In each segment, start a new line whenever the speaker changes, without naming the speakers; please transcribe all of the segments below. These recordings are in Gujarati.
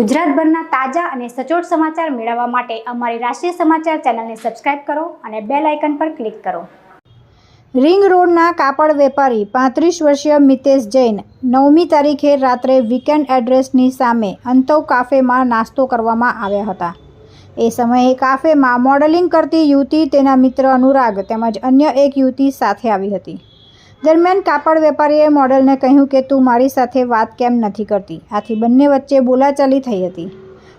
ગુજરાતભરના તાજા અને સચોટ સમાચાર મેળવવા માટે અમારી રાષ્ટ્રીય સમાચાર ચેનલને સબસ્ક્રાઇબ કરો અને બેલ આઇકન પર ક્લિક કરો. રિંગ રોડના કાપડ વેપારી પાંત્રીસ વર્ષીય મિતેશ જૈન નવમી તારીખે રાત્રે વીકેન્ડ એડ્રેસની સામે અંતવ કાફેમાં નાસ્તો કરવામાં આવ્યા હતા. એ સમયે કાફેમાં મોડલિંગ કરતી યુવતી તેના મિત્ર અનુરાગ તેમજ અન્ય એક યુવતી સાથે આવી હતી. દરમિયાન કાપડ વેપારીએ મોડલને કહ્યું કે, તું મારી સાથે વાત કેમ નથી કરતી? આથી બંને વચ્ચે બોલાચાલી થઈ હતી.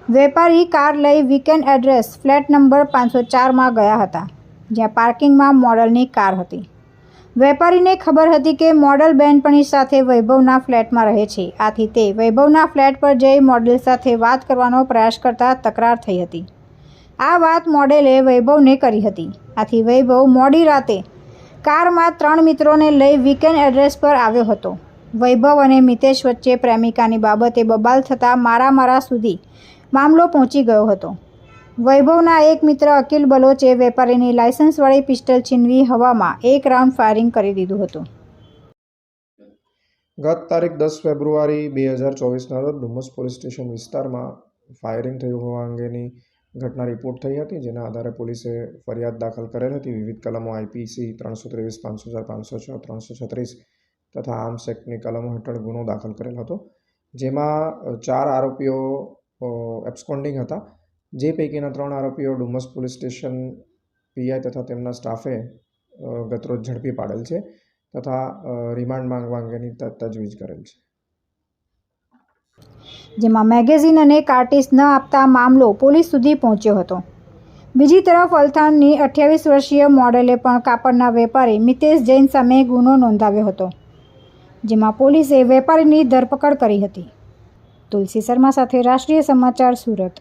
વેપારી કાર લઈ વીકેન્ડ એડ્રેસ ફ્લેટ નંબર પાંચસો ચારમાં ગયા હતા, જ્યાં પાર્કિંગમાં મોડલની કાર હતી. વેપારીને ખબર હતી કે, મોડલ બહેનપણી સાથે વૈભવના ફ્લેટમાં રહે છે. આથી તે વૈભવના ફ્લેટ પર જઈ મોડલ સાથે વાત કરવાનો પ્રયાસ કરતા તકરાર થઈ હતી. આ વાત મોડેલે વૈભવને કરી હતી. આથી વૈભવ મોડી રાતે કારમાં ત્રણ મિત્રોને લઈ વીકેન્ડ એડ્રેસ પર આવ્યો હતો. વૈભવ અને મિતેશ વચ્ચે પ્રેમિકાની બાબતે બબાલ થતાં મારા મારા સુધી મામલો પહોંચી ગયો હતો. વૈભવના એક મિત્ર અકિલ બલોચે વેપારીની લાયસન્સવાળી પિસ્ટલ છીનવી હવામાં એક રાઉન્ડ ફાયરિંગ કરી દીધું હતું.
ગત તારીખ દસ ફેબ્રુઆરી બે હજાર ચોવીસના રોજ ડુમસ પોલીસ સ્ટેશન વિસ્તારમાં ફાયરિંગ થયું હોવા અંગેની ઘટના રિપોર્ટ થઈ હતી, જેના આધારે પોલીસે ફરિયાદ દાખલ કરેલ હતી. વિવિધ કલમો આઈપીસી ત્રણસો ત્રેવીસ, પાંચસો ચાર, પાંચસો છ, ત્રણસો છત્રીસ તથા આર્મ્સ એક્ટની કલમો હેઠળ ગુનો દાખલ કરેલ હતો. જેમાં ચાર આરોપીઓ એબ્સકોન્ડિંગ હતા. જે પૈકીના ત્રણ આરોપીઓ ડુમસ પોલીસ સ્ટેશન, પીઆઈ તથા તેમના સ્ટાફે ગતરોજ ઝડપી પાડેલ છે તથા રિમાન્ડ માંગવા અંગેની તજવીજ કરેલ છે.
જેમાં મેગેઝિન અને કાર્ટિસ ન આપતા મામલો પોલીસ સુધી પહોંચ્યો હતો. બીજી તરફ અલથાણની અઠ્યાવીસ વર્ષીય મોડેલે પણ કાપડના વેપારી મિતેશ જૈન સામે ગુનો નોંધાવ્યો હતો, જેમાં પોલીસે વેપારીની ધરપકડ કરી હતી. તુલસી શર્મા સાથે રાષ્ટ્રીય સમાચાર સુરત.